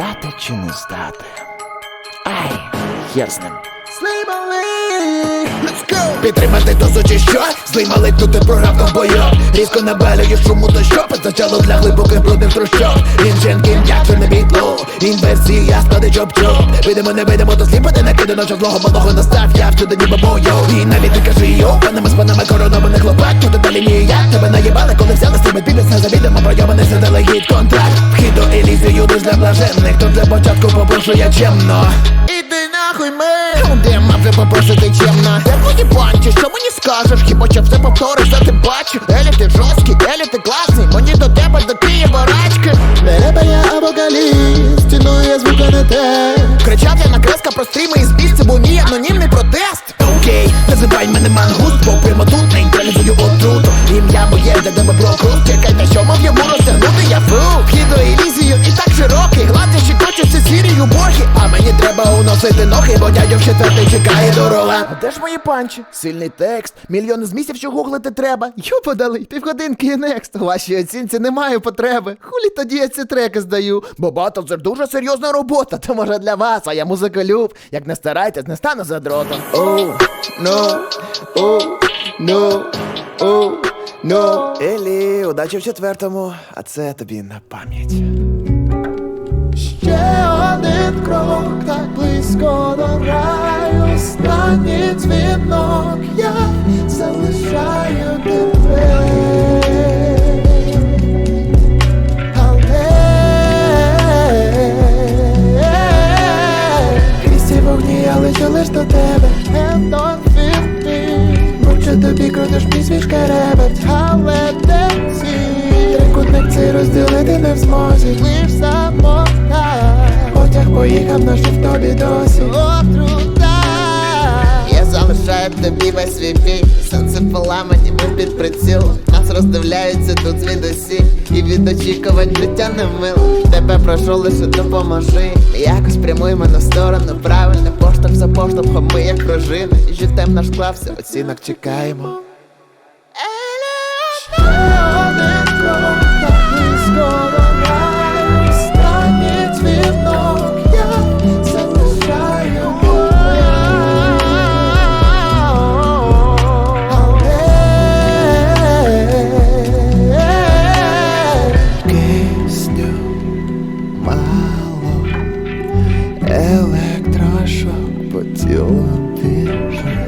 здати чи не здати? Ай, хер з ним. Підтримати то чи що? Злий малий тут ти програв в бою Різко набелює шуму то що Позначало для глибоких брудних трущоб. Інжен кім як чорне бітло Інверсія склади чоп чоп Видимо, не видимо, то сліпати накидано що злого малого настав. Я всюди ніби бою І навіть не кажи йо Панами Вхід до Елізію лиш для блаженних. Тут для початку попрошу я чемно. Іди нахуй ми. Де мав вже попросити чемно? Де твої панчі, що мені скажеш? Хіба що все повториш, що ти бачив? Елі ти жорсткий, елі ти класний. Мені до тебе до барачки. Мереба я абокаліст Цінує звука не те. Кричав я на креска про стріми і збіг Це був мій анонімний протест. Окей, називай мене мангуст Бо прямо тут нейтралізую отруту. Ім'я моє для тебе прокрут. Чекайте, що мав йому треба уносити ноги, бо дядьок четвертий чекає дорога. А де ж мої панчі? Сильний текст, мільйони змістів, що гуглити треба. Йо подали, півгодинки і некст У вашій оцінці немає потреби. Хулі тоді я ці треки здаю. Бо батл це дуже серйозна робота То може для вас, а я музиколюб. Як не старайтесь, не стану задротом. Оу, но, оу, но, оу, но. Елі, удачі в четвертому, а це тобі на пам'ять близько до раю Останній я залишаю тебе. Але крізь вогні я лечу лиш до тебе. Ендорфін ти Мовчу тобі крутиш мій керебець Але де ці? Трикутник цей розділити не в змозі поїхав наш в тобі досі Отрута Я залишаю тобі весь свій бій. Сонце поламані, ми під прицілом Нас роздивляються тут звідусі. І від очікувань життя не мило Тебе прошу лише допоможи. Якось прямуй мене в сторону. Правильно Поштовх за поштовхом ми як пружини. І життям наш склався, оцінок чекаємо 是。